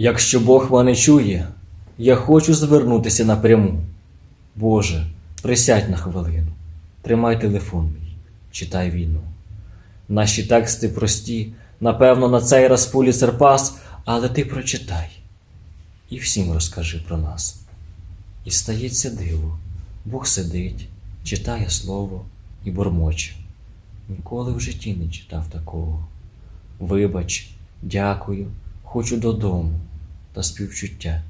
Якщо Бог мене чує, я хочу звернутися напряму. Боже, присядь на хвилину, тримай телефон мій, читай війну. Наші тексти прості, напевно, на цей раз пуліцер пас, але ти прочитай і всім розкажи про нас. І стається диво, Бог сидить, читає слово і бормоче. Ніколи в житті не читав такого. Вибач, дякую, хочу додому та співчуття.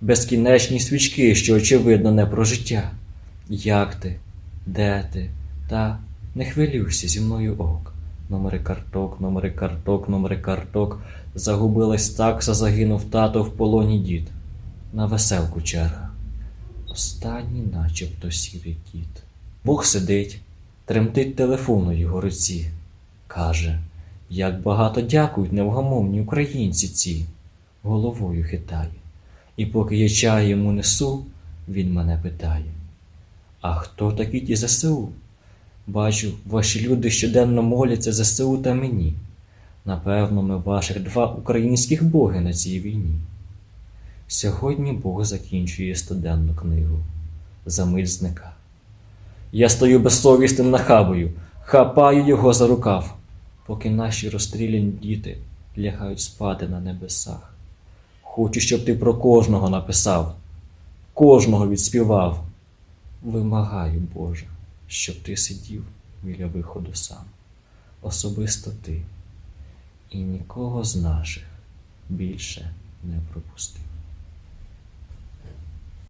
Безкінечні свічки, що очевидно не про життя. Як ти, де ти, та не хвилюйся зі мною ок. Номери карток, номери карток, номери карток. Загубилась такса, загинув тато в полоні дід. На веселку черга. Останній начебто сірий кіт. Бог сидить, тремтить телефон у його руці. Каже, як багато дякують невгамовні українці ці. Головою хитає. І поки я чай йому несу, він мене питає: А хто такі ті ЗСУ? Бачу, ваші люди щоденно моляться ЗСУ та мені. Напевно, ми ваших два українських боги на цій війні. Сьогодні Бог закінчує студенну книгу. Замить зника. Я стою безсовісним нахабою, хапаю його за рукав, поки наші розстріляні діти лягають спати на небесах. Хочу, щоб ти про кожного написав, кожного відспівав. Вимагаю, Боже, щоб ти сидів біля виходу сам, особисто ти, і нікого з наших більше не пропустив.